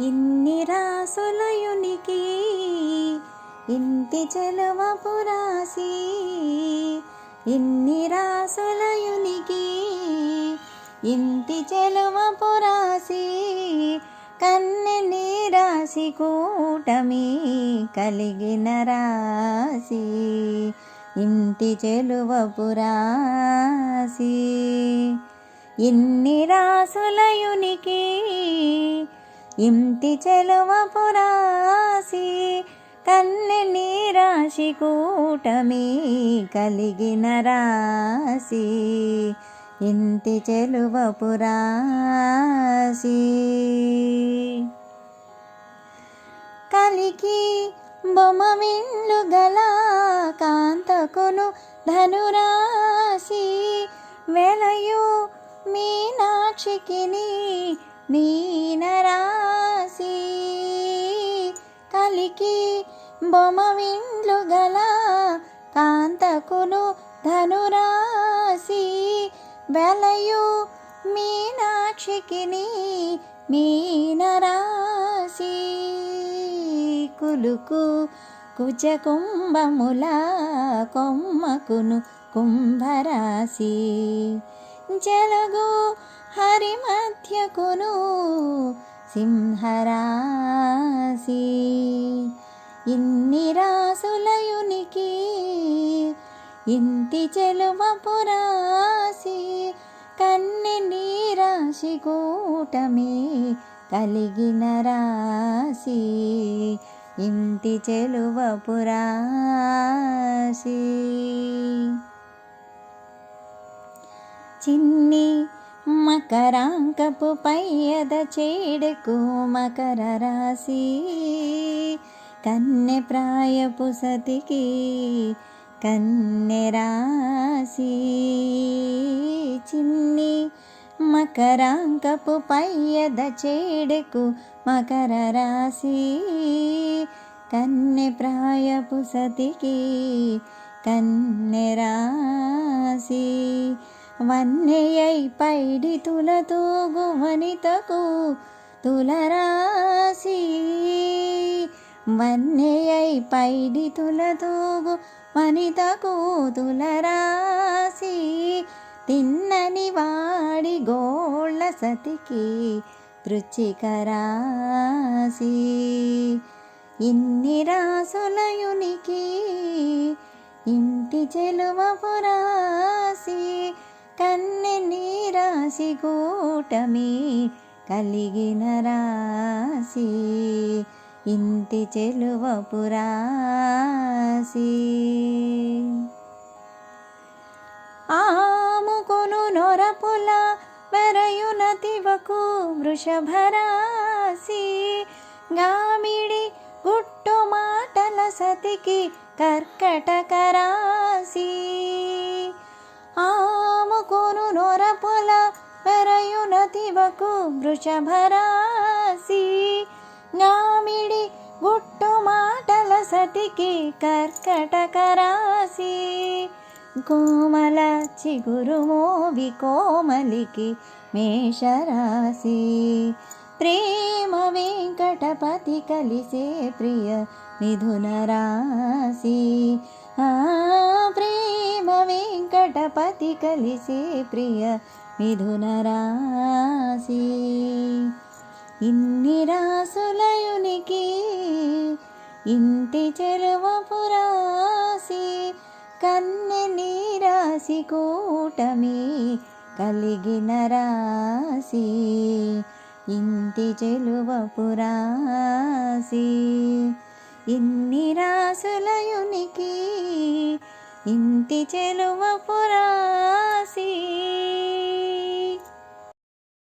ఇన్ని రాసులయునికి ఇంటి చెలువ పురాసి ఇన్ని రాసులయునికి ఇంటి చెలువ పురాసి కన్నె నీరాసి కూటమి కలిగిన రాసి ఇంటి చెలువ పురాసి. ఇన్ని రాసులయునికి ఇంటి చెలువ పురాసి కన్నె నీరాశి కూటమి కలిగిన రాసి ఇంటి చెలువ పురాసి కలికి బొమ్మ గల కాంతకును ధనురాశి. వెలయు మీనాక్షికిని నీ బొమ్మ విండ్లు గల కాంతకును ధనురాశి వెలయు మీనాక్షికిని మీనరాశి. కులుకు కుచ కుంభముల కొమ్మకును కుంభరాశి. జలగు హరి మధ్యకును సింహరాశి. ఇన్ని రాసులయునికి ఇంటి చెలువ పురాసి కన్ని నీరాశి కూటమి కలిగిన రాశి. ఇంటి చెలువ పురాసి చిన్ని మకరాంకపు పయ్యద చేడుకు మకర రాశి. కన్నె ప్రాయపు సతికి కన్నె రాసి చిన్ని మకరాంకపు పయ్యద చేడుకు మకర రాసి కన్నె ప్రాయపు సతికి కన్నె రాసి వన్నెయై పైడి తులతూగు వనితకు తులరాశి వన్నెయై పైడి తులతూగు వనితకు తులరాశి తిన్నని వాడి గోళ్ళ సతికి రుచికరాసి ఇన్ని రాసులయునికి ఇంటి చెలువ పురాసి కన్నె నీరాసి కూటమి కలిగిన రాసి ఇంటి చెలువ పురాసి. ఆముకును నొరపుల మెరయునతివకు వృషభరాసి గామిడి గుట్టు మాటల సతికి కర్కటకరాసి ఆముకును ఆముకొను నొరపుల మెరయునతివకు వృషభరాసి జ్ఞామిడి గుట్టు మాటల సతికి కర్కటక రాశి కోమల చిగురు మోవి కోమలికి మేషరాశి. ప్రేమ వెంకటపతి కలిసే ప్రియ మిథున రాశి. ప్రేమ వెంకటపతి కలిసే ప్రియ మిథున రాశి. ఇన్ని రాసులయునికి ఇంటి చెరువ పురాసి కన్నె నీరాసి కూటమి కలిగిన రాసి ఇంటి చెలువ పురాసి. ఇన్ని రాసులయునికి ఇంటి చెలువ పురా